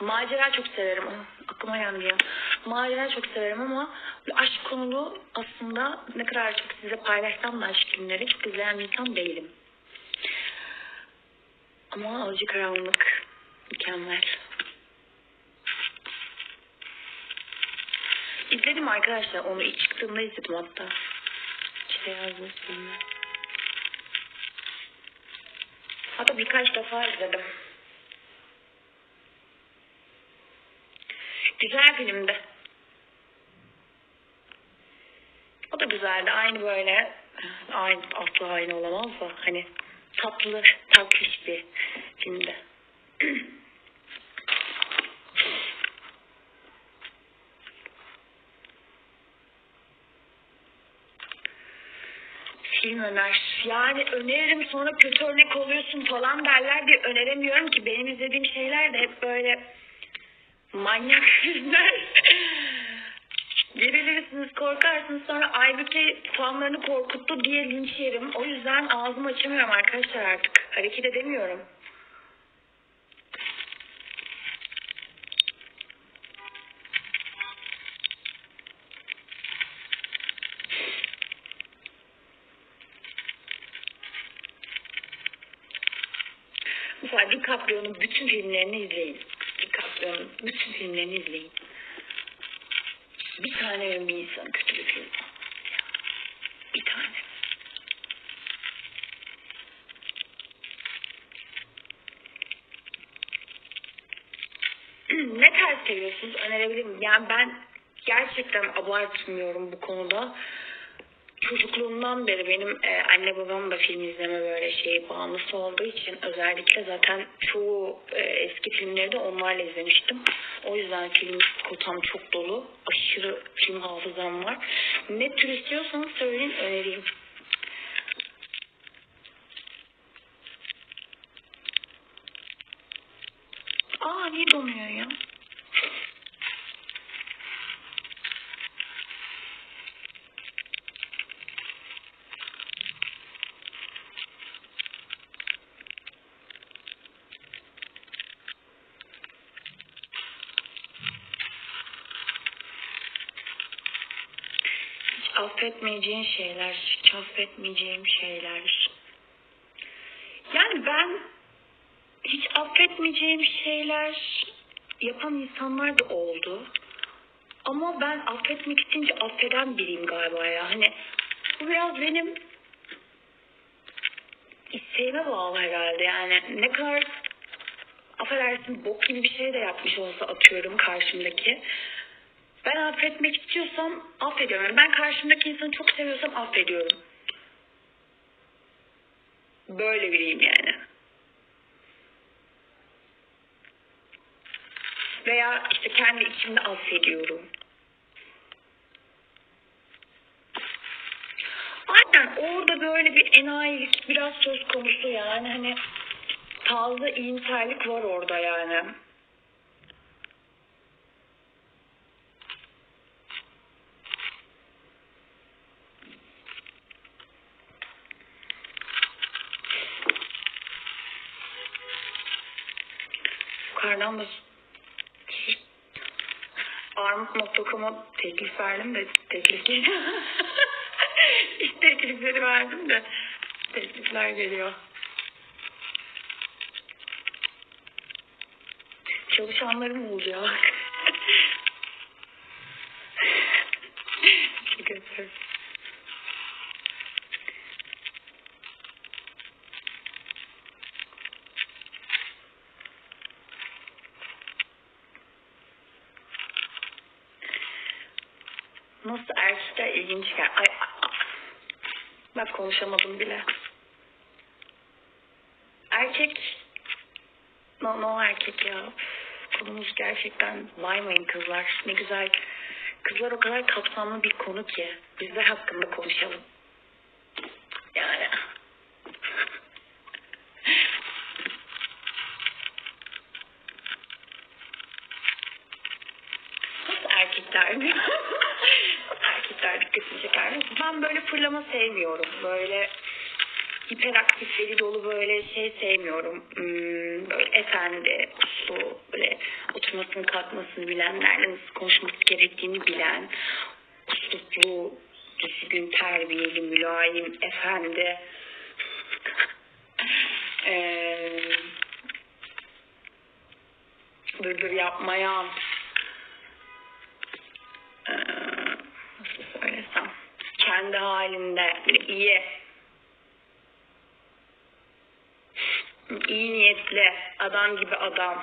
Macera çok severim. Ah, Aklıma geldi. Macera çok severim ama aşk konulu aslında ne kadar çok size paylaşsam da aşk filmleri çok izleyen bir insan değilim. Ama Alıcı Karanlık mükemmel. İzledim arkadaşlar onu ilk çıktığında izledim hatta. İşte filmi. Hatta birkaç defa izledim. Güzel filmdi. O da güzeldi. Aynı böyle aynı asla aynı olamaz da hani tatlı, tatlış bir filmdi. film öner. Yani öneririm sonra kötü örnek oluyorsun falan derler diye öneremiyorum ki benim izlediğim şeyler de hep böyle manyak filmler. Gerilirsiniz, korkarsınız sonra Aybüke fanlarını korkuttu diye linç yerim. O yüzden ağzımı açamıyorum arkadaşlar artık. Hareket edemiyorum. Mesela DiCaprio'nun bütün filmlerini izleyin. DiCaprio'nun bütün filmlerini izleyin. Bir tane ve bir insan kötü bir film. Bir tane. ne tarz seviyorsunuz önerebilirim. Yani ben gerçekten abartmıyorum bu konuda. Çocukluğumdan beri benim e, anne babam da film izleme böyle şey bağımlısı olduğu için özellikle zaten çoğu e, eski filmleri de onlarla izlemiştim. O yüzden film kotam çok dolu. Aşırı film hafızam var. Ne tür istiyorsanız söyleyin önereyim. Aa niye donuyor ya? Affetmeyeceğin şeyler, hiç affetmeyeceğim şeyler. Yani ben hiç affetmeyeceğim şeyler yapan insanlar da oldu. Ama ben affetmek istince affeden biriyim galiba ya. Hani bu biraz benim isteğime bağlı herhalde. Yani ne kadar affedersin bok gibi bir şey de yapmış olsa atıyorum karşımdaki. Ben affetmek istiyorsam affediyorum. Ben karşımdaki insanı çok seviyorsam affediyorum. Böyle biriyim yani. Veya işte kendi içimde affediyorum. Aynen orada böyle bir enayilik biraz söz konusu yani hani fazla iyimserlik var orada yani. Yukarıdan da Armut.com'a teklif verdim de teklif. İş teklifleri verdim de teklifler geliyor. Çalışanlarım olacak. Teşekkür ederim. Nasıl erkekler ilginç gel. Ay. Bak konuşamadım bile. Erkek no, no erkek ya. Konumuz gerçekten baymayın kızlar. Ne güzel. Kızlar o kadar kapsamlı bir konu ki. Biz de hakkında konuşalım. Yani. Nasıl erkekler mi? Mi? Ben böyle fırlama sevmiyorum. Böyle hiperaktif deli dolu böyle şey sevmiyorum. Hmm, böyle efendi, uslu, böyle oturup konuşmasını kalkmasını bilen, nerede nasıl konuşması gerektiğini bilen, usluplu, düzgün, terbiyeli, mülayim, efendi, eee dırdır yapmayan, kendi halinde iyi, iyi niyetli, adam gibi adam,